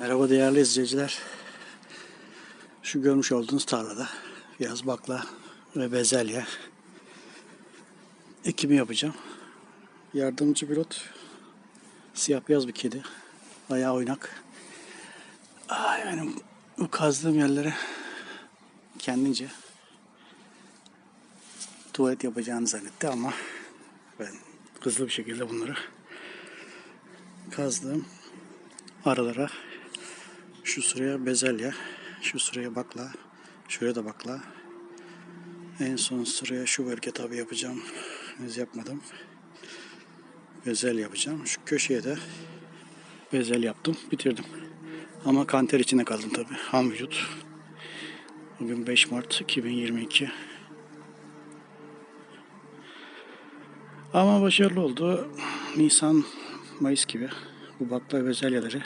Merhaba değerli izleyiciler. Şu görmüş olduğunuz tarlada biraz bakla ve bezelye ekimi yapacağım. Yardımcı pilot siyah beyaz bir kedi. Bayağı oynak. Ay benim bu kazdığım yerlere kendince tuvalet yapacağını zannetti ama ben hızlı bir şekilde bunları kazdım aralara şu sıraya bezelye, şu sıraya bakla, şuraya da bakla. En son sıraya şu bölge tabi yapacağım. Henüz yapmadım. Bezel yapacağım. Şu köşeye de bezel yaptım. Bitirdim. Ama kanter içinde kaldım tabi. Ham vücut. Bugün 5 Mart 2022. Ama başarılı oldu. Nisan, Mayıs gibi bu bakla bezelyeleri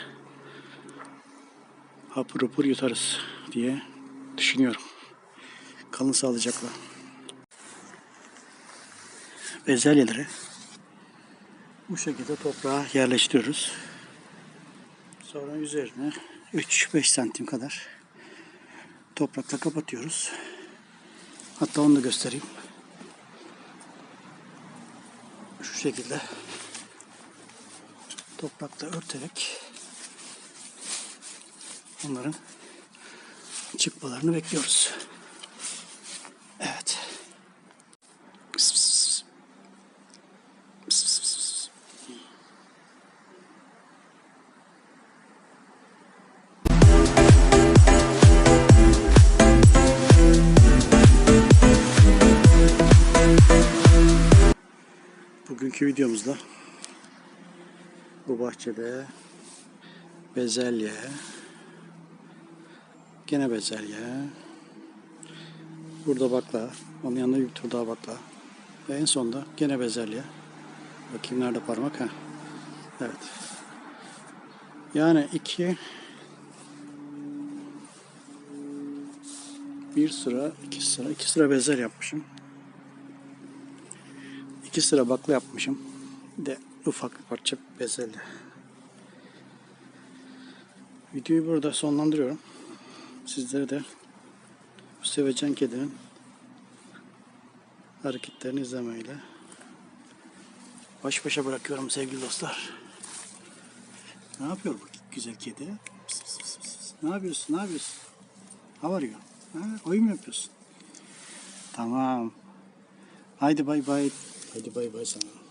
hapur hapur yutarız diye düşünüyorum. Kalın sağlıcakla. Bezelyeleri bu şekilde toprağa yerleştiriyoruz. Sonra üzerine 3-5 santim kadar toprakla kapatıyoruz. Hatta onu da göstereyim. Şu şekilde toprakla örterek onların çıkmalarını bekliyoruz. Evet. Pıs. Bugünkü videomuzda bu bahçede bezelye, gene bezelye, burada bakla, onun yanında bir tur daha bakla ve en sonunda gene bezelye. Bakayım nerede parmak ha? Evet. Yani iki bir sıra, iki sıra, iki sıra bezel yapmışım. İki sıra bakla yapmışım. Bir de ufak bir parça bezelye. Videoyu burada sonlandırıyorum. Sizlere de sevecen kedinin hareketlerini izlemeyle baş başa bırakıyorum sevgili dostlar. Ne yapıyor bu güzel kedi? Pıs pıs pıs pıs. Ne yapıyorsun? Ne yapıyorsun? How are you? Ha, oyun mu yapıyorsun? Tamam. Haydi bay bay. Haydi bay bay sana.